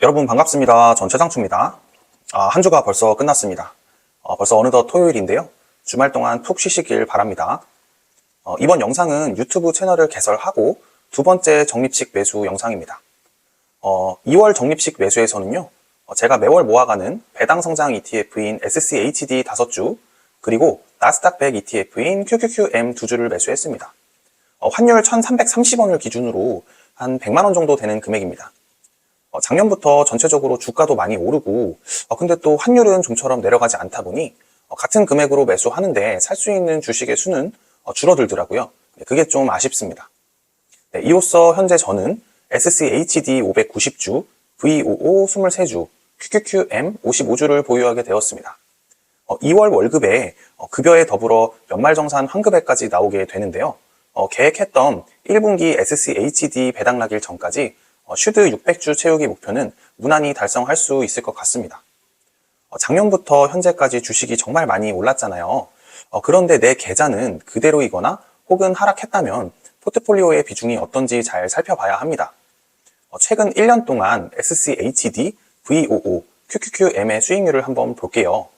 여러분 반갑습니다. 전 최장추입니다. 아, 한 주가 벌써 끝났습니다. 어, 벌써 어느덧 토요일인데요. 주말 동안 푹 쉬시길 바랍니다. 어, 이번 영상은 유튜브 채널을 개설하고 두 번째 적립식 매수 영상입니다. 어, 2월 적립식 매수에서는요. 어, 제가 매월 모아가는 배당 성장 ETF인 SCHD 5주 그리고 나스닥 100 ETF인 QQQM 2주를 매수했습니다. 어, 환율 1,330원을 기준으로 한 100만 원 정도 되는 금액입니다. 어, 작년부터 전체적으로 주가도 많이 오르고 어, 근데 또 환율은 좀처럼 내려가지 않다 보니 어, 같은 금액으로 매수하는데 살 수 있는 주식의 수는 어, 줄어들더라고요. 네, 그게 좀 아쉽습니다. 네, 이로써 현재 저는 SCHD 590주, VOO 23주, QQQM 55주를 보유하게 되었습니다. 어, 2월 월급에 어, 급여에 더불어 연말정산 환급액까지 나오게 되는데요. 어, 계획했던 1분기 SCHD 배당 나길 전까지 어, 슈드 600주 채우기 목표는 무난히 달성할 수 있을 것 같습니다. 어, 작년부터 현재까지 주식이 정말 많이 올랐잖아요. 어, 그런데 내 계좌는 그대로이거나 혹은 하락했다면 포트폴리오의 비중이 어떤지 잘 살펴봐야 합니다. 어, 최근 1년 동안 SCHD, VOO, QQQM의 수익률을 한번 볼게요.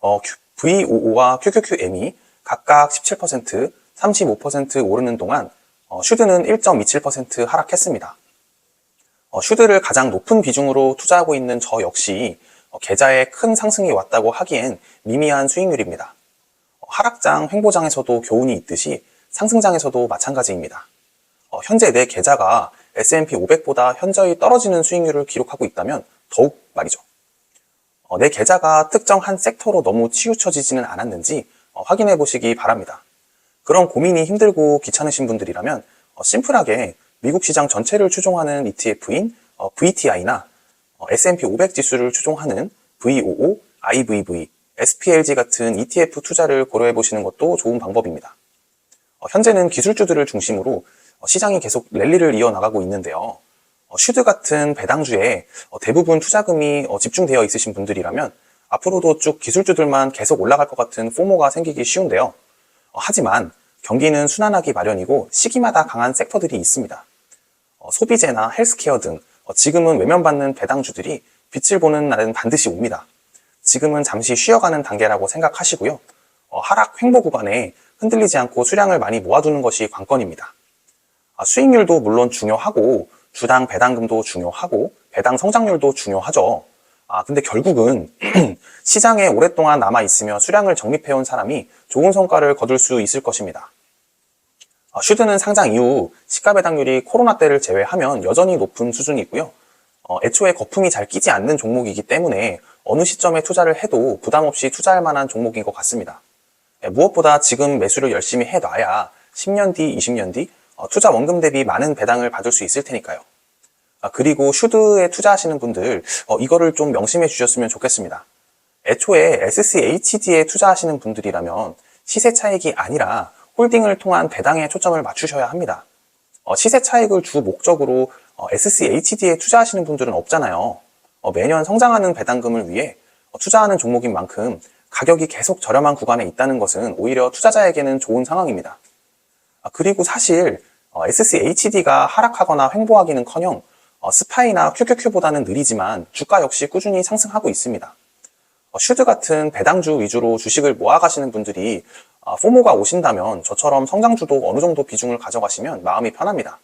어, VOO와 QQQM이 각각 17%, 35% 오르는 동안 어, 슈드는 1.27% 하락했습니다. 어, 슈드를 가장 높은 비중으로 투자하고 있는 저 역시 어, 계좌에 큰 상승이 왔다고 하기엔 미미한 수익률입니다. 어, 하락장, 횡보장에서도 교훈이 있듯이 상승장에서도 마찬가지입니다. 어, 현재 내 계좌가 S&P 500보다 현저히 떨어지는 수익률을 기록하고 있다면 더욱 말이죠. 어, 내 계좌가 특정 한 섹터로 너무 치우쳐지지는 않았는지 어, 확인해 보시기 바랍니다. 그런 고민이 힘들고 귀찮으신 분들이라면 어, 심플하게 미국 시장 전체를 추종하는 ETF인 어, VTI나 S&P 500 지수를 추종하는 VOO, IVV, SPLG 같은 ETF 투자를 고려해 보시는 것도 좋은 방법입니다. 어, 현재는 기술주들을 중심으로 어, 시장이 계속 랠리를 이어나가고 있는데요. 어, 슈드 같은 배당주에 어, 대부분 투자금이 어, 집중되어 있으신 분들이라면 앞으로도 쭉 기술주들만 계속 올라갈 것 같은 포모가 생기기 쉬운데요. 어, 하지만 경기는 순환하기 마련이고 시기마다 강한 섹터들이 있습니다. 어, 소비재나 헬스케어 등 어, 지금은 외면받는 배당주들이 빛을 보는 날은 반드시 옵니다. 지금은 잠시 쉬어가는 단계라고 생각하시고요. 어, 하락 횡보 구간에 흔들리지 않고 수량을 많이 모아두는 것이 관건입니다. 아, 수익률도 물론 중요하고 주당 배당금도 중요하고 배당 성장률도 중요하죠. 아, 근데 결국은 시장에 오랫동안 남아 있으며 수량을 정립해온 사람이 좋은 성과를 거둘 수 있을 것입니다. 아, 슈드는 상장 이후 시가 배당률이 코로나 때를 제외하면 여전히 높은 수준이고요. 어, 애초에 거품이 잘 끼지 않는 종목이기 때문에 어느 시점에 투자를 해도 부담 없이 투자할 만한 종목인 것 같습니다. 예, 무엇보다 지금 매수를 열심히 해놔야 10년 뒤, 20년 뒤 어, 투자 원금 대비 많은 배당을 받을 수 있을 테니까요. 아, 그리고 슈드에 투자하시는 분들 어, 이거를 좀 명심해 주셨으면 좋겠습니다. 애초에 SCHD에 투자하시는 분들이라면 시세 차익이 아니라 홀딩을 통한 배당에 초점을 맞추셔야 합니다. 어, 시세 차익을 주 목적으로 어, SCHD에 투자하시는 분들은 없잖아요. 어, 매년 성장하는 배당금을 위해 어, 투자하는 종목인 만큼 가격이 계속 저렴한 구간에 있다는 것은 오히려 투자자에게는 좋은 상황입니다. 아, 그리고 사실 어, SCHD가 하락하거나 횡보하기는커녕 어, 스파이나 QQQ보다는 느리지만 주가 역시 꾸준히 상승하고 있습니다. 어, 슈드 같은 배당주 위주로 주식을 모아가시는 분들이 어, 포모가 오신다면 저처럼 성장주도 어느 정도 비중을 가져가시면 마음이 편합니다.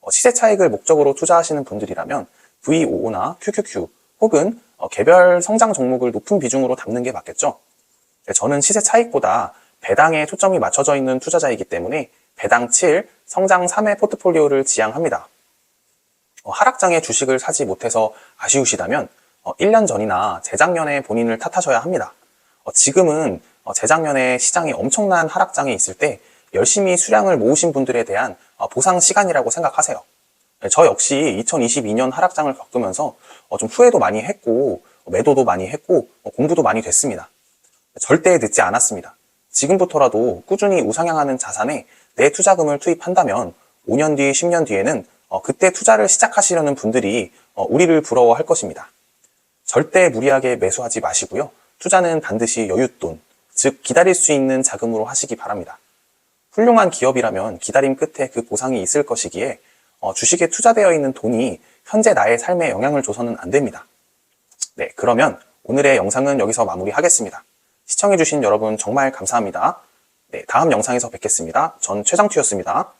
어, 시세 차익을 목적으로 투자하시는 분들이라면 VOO나 QQQ 혹은 어, 개별 성장 종목을 높은 비중으로 담는 게 맞겠죠. 네, 저는 시세 차익보다 배당에 초점이 맞춰져 있는 투자자이기 때문에 배당 7, 성장 3의 포트폴리오를 지향합니다. 어, 하락장에 주식을 사지 못해서 아쉬우시다면 어, 1년 전이나 재작년에 본인을 탓하셔야 합니다. 어, 지금은 어, 재작년에 시장이 엄청난 하락장에 있을 때 열심히 수량을 모으신 분들에 대한 어, 보상 시간이라고 생각하세요. 네, 저 역시 2022년 하락장을 겪으면서 어, 좀 후회도 많이 했고 어, 매도도 많이 했고 어, 공부도 많이 됐습니다. 절대 늦지 않았습니다. 지금부터라도 꾸준히 우상향하는 자산에 내 투자금을 투입한다면 5년 뒤, 10년 뒤에는 어, 그때 투자를 시작하시려는 분들이 어, 우리를 부러워할 것입니다. 절대 무리하게 매수하지 마시고요. 투자는 반드시 여윳돈, 즉 기다릴 수 있는 자금으로 하시기 바랍니다. 훌륭한 기업이라면 기다림 끝에 그 보상이 있을 것이기에 어, 주식에 투자되어 있는 돈이 현재 나의 삶에 영향을 줘서는 안 됩니다. 네, 그러면 오늘의 영상은 여기서 마무리하겠습니다. 시청해주신 여러분 정말 감사합니다. 네, 다음 영상에서 뵙겠습니다. 전 최장투였습니다.